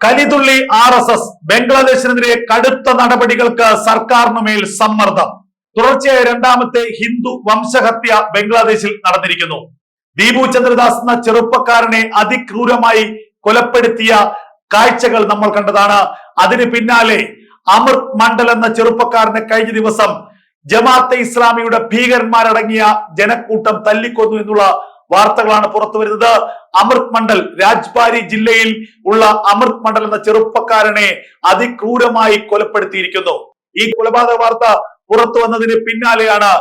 കലിതുള്ളി R S S ബംഗ്ലാദേശിനെതിരെ കടുത്ത നടപടികൾക്ക് സർക്കാരിന് മേൽ സമ്മർദ്ദം. തുടർച്ചയായ രണ്ടാമത്തെ ഹിന്ദു വംശഹത്യ ബംഗ്ലാദേശിൽ നടന്നിരിക്കുന്നു. ദീപു ചന്ദ്രദാസ് എന്ന ചെറുപ്പക്കാരനെ അതിക്രൂരമായി കൊലപ്പെടുത്തിയ കാഴ്ചകൾ നമ്മൾ കണ്ടതാണ്. അതിന് പിന്നാലെ അമൃത് മണ്ഡൽ എന്ന ചെറുപ്പക്കാരനെ കഴിഞ്ഞ ദിവസം ജമാഅത്തെ ഇസ്ലാമിയുടെ ഭീകരന്മാരടങ്ങിയ ജനക്കൂട്ടം തല്ലിക്കൊന്നു എന്നുള്ള വാർത്തകളാണ് പുറത്തു വരുന്നത്. അമൃത് മണ്ഡൽ രാജ്ബാരി ജില്ലയിൽ ഉള്ള അമൃത് മണ്ഡൽ എന്ന ചെറുപ്പക്കാരനെ അതിക്രൂരമായി കൊലപ്പെടുത്തിയിരിക്കുന്നു. ഈ കൊലപാതക വാർത്ത പുറത്തു വന്നതിന് പിന്നാലെയാണ്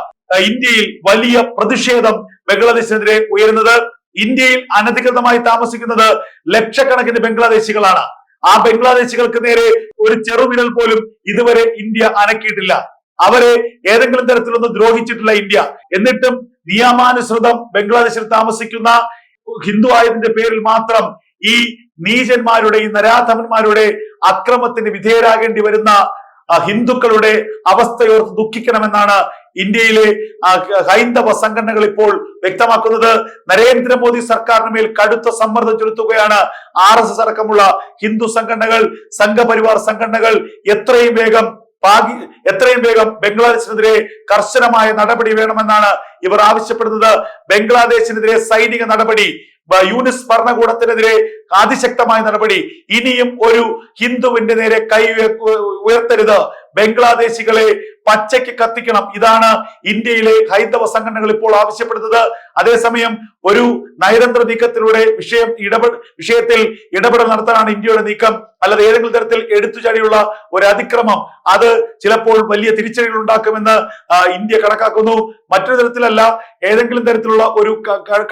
ഇന്ത്യയിൽ വലിയ പ്രതിഷേധം ബംഗ്ലാദേശിനെതിരെ ഉയരുന്നത്. ഇന്ത്യയിൽ അനധികൃതമായി താമസിക്കുന്നത് ലക്ഷക്കണക്കിന് ബംഗ്ലാദേശികളാണ്. ആ ബംഗ്ലാദേശികൾക്ക് നേരെ ഒരു ചെറുവിരൽ പോലും ഇതുവരെ ഇന്ത്യ അനക്കിയിട്ടില്ല. അവരെ ഏതെങ്കിലും തരത്തിലൊന്നും ദ്രോഹിച്ചിട്ടില്ല ഇന്ത്യ. എന്നിട്ടും നിയമാനുസൃതം ബംഗ്ലാദേശിൽ താമസിക്കുന്ന ഹിന്ദു ആയതിന്റെ പേരിൽ മാത്രം ഈ നീചന്മാരുടെ ഈ നരാധമന്മാരുടെ അക്രമത്തിന് വിധേയരാകേണ്ടി വരുന്ന ഹിന്ദുക്കളുടെ അവസ്ഥയോർത്ത് ദുഃഖിക്കണമെന്നാണ് ഇന്ത്യയിലെ ഹൈന്ദവ സംഘടനകൾ ഇപ്പോൾ വ്യക്തമാക്കുന്നത്. നരേന്ദ്രമോദി സർക്കാരിന് മേൽ കടുത്ത സമ്മർദ്ദം ചെലുത്തുകയാണ് ആർ എസ് എസ് അടക്കമുള്ള ഹിന്ദു സംഘടനകൾ സംഘപരിവാർ സംഘടനകൾ. എത്രയും വേഗം പാകി എത്രയും വേഗം ബംഗ്ലാദേശിനെതിരെ കർശനമായ നടപടി വേണമെന്നാണ് ഇവർ ആവശ്യപ്പെടുന്നത്. ബംഗ്ലാദേശിനെതിരെ സൈനിക നടപടി യൂണിസ് ഭരണകൂടത്തിനെതിരെ അതിശക്തമായ നടപടി. ഇനിയും ഒരു ഹിന്ദുവിന്റെ നേരെ കൈ ഉയ- ഉയർത്തരുത്. ബംഗ്ലാദേശികളെ പച്ചയ്ക്ക് കത്തിക്കണം. ഇതാണ് ഇന്ത്യയിലെ ഹൈന്ദവ സംഘടനകൾ ഇപ്പോൾ ആവശ്യപ്പെടുന്നത്. അതേസമയം ഒരു നയതന്ത്ര നീക്കത്തിലൂടെ വിഷയം ഇടപെട വിഷയത്തിൽ ഇടപെടൽ നടത്താനാണ് ഇന്ത്യയുടെ നീക്കം. അല്ലാതെ ഏതെങ്കിലും തരത്തിൽ എടുത്തുചാടിയുള്ള ഒരു അതിക്രമം അത് ചിലപ്പോൾ വലിയ തിരിച്ചടികൾ ഉണ്ടാക്കുമെന്ന് ഇന്ത്യ കണക്കാക്കുന്നു. മറ്റൊരു തരത്തിലല്ല ഏതെങ്കിലും തരത്തിലുള്ള ഒരു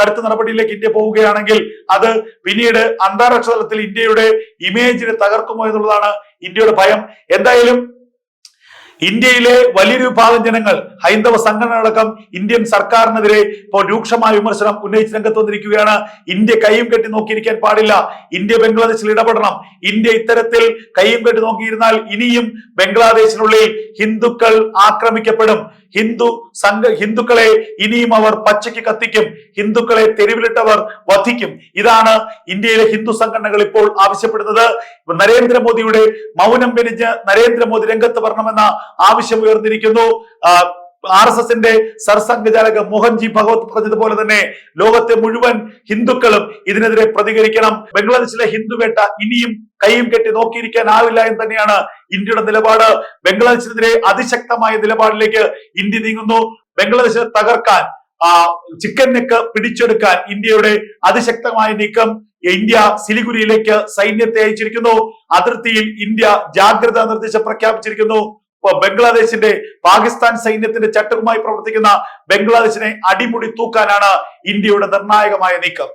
കടുത്ത നടപടിയിലേക്ക് ഇന്ത്യ പോവുകയാണെങ്കിൽ അത് പിന്നീട് അന്താരാഷ്ട്ര തലത്തിൽ ഇന്ത്യയുടെ ഇമേജിനെ തകർക്കുമോ എന്നുള്ളതാണ് ഇന്ത്യയുടെ ഭയം. എന്തായാലും ഇന്ത്യയിലെ വലിയൊരു വിഭാഗം ജനങ്ങൾ ഹൈന്ദവ സംഘടനകളടക്കം ഇന്ത്യൻ സർക്കാരിനെതിരെ ഇപ്പോൾ രൂക്ഷമായ വിമർശനം ഉന്നയിച്ച് രംഗത്ത് വന്നിരിക്കുകയാണ്. ഇന്ത്യ കൈയും കെട്ടി നോക്കിയിരിക്കാൻ പാടില്ല. ഇന്ത്യ ബംഗ്ലാദേശിൽ ഇടപെടണം. ഇന്ത്യ ഇത്തരത്തിൽ കൈയും കെട്ടി നോക്കിയിരുന്നാൽ ഇനിയും ബംഗ്ലാദേശിനുള്ളിൽ ഹിന്ദുക്കൾ ആക്രമിക്കപ്പെടും. ഹിന്ദു സംഘ ഹിന്ദുക്കളെ ഇനിയും അവർ പച്ചയ്ക്ക് കത്തിക്കും. ഹിന്ദുക്കളെ തെരുവിലിട്ടവർ വധിക്കും. ഇതാണ് ഇന്ത്യയിലെ ഹിന്ദു സംഘടനകൾ ഇപ്പോൾ ആവശ്യപ്പെടുന്നത്. നരേന്ദ്രമോദിയുടെ മൗനം വെനിഞ്ഞ് നരേന്ദ്രമോദി രംഗത്ത് വരണമെന്ന ആവശ്യം ഉയർന്നിരിക്കുന്നു. ആർ എസ് എസിന്റെ സർസംഘചാലക മോഹൻജി ഭഗവത് പറഞ്ഞതുപോലെ തന്നെ ലോകത്തെ മുഴുവൻ ഹിന്ദുക്കളും ഇതിനെതിരെ പ്രതികരിക്കണം. ബംഗ്ലാദേശിലെ ഹിന്ദുവേട്ട ഇനിയും കൈയും കെട്ടി നോക്കിയിരിക്കാനാവില്ല എന്ന് തന്നെയാണ് ഇന്ത്യയുടെ നിലപാട്. ബംഗ്ലാദേശിനെതിരെ അതിശക്തമായ നിലപാടിലേക്ക് ഇന്ത്യ നീങ്ങുന്നു. ബംഗ്ലാദേശിനെ തകർക്കാൻ ആ ചിക്കൻ നെക്ക് പിടിച്ചെടുക്കാൻ ഇന്ത്യയുടെ അതിശക്തമായ നീക്കം ഇന്ത്യ സിലിഗുരിയിലേക്ക് സൈന്യത്തെ അയച്ചിരിക്കുന്നു. അതിർത്തിയിൽ ഇന്ത്യ ജാഗ്രതാ നിർദ്ദേശം പ്രഖ്യാപിച്ചിരിക്കുന്നു. ബംഗ്ലാദേശിന്റെ പാകിസ്ഥാൻ സൈന്യത്തിന്റെ ചട്ടവുമായി പ്രവർത്തിക്കുന്ന ബംഗ്ലാദേശിനെ അടിമുടി തൂക്കാനാണ് ഇന്ത്യയുടെ നിർണായകമായ നീക്കം.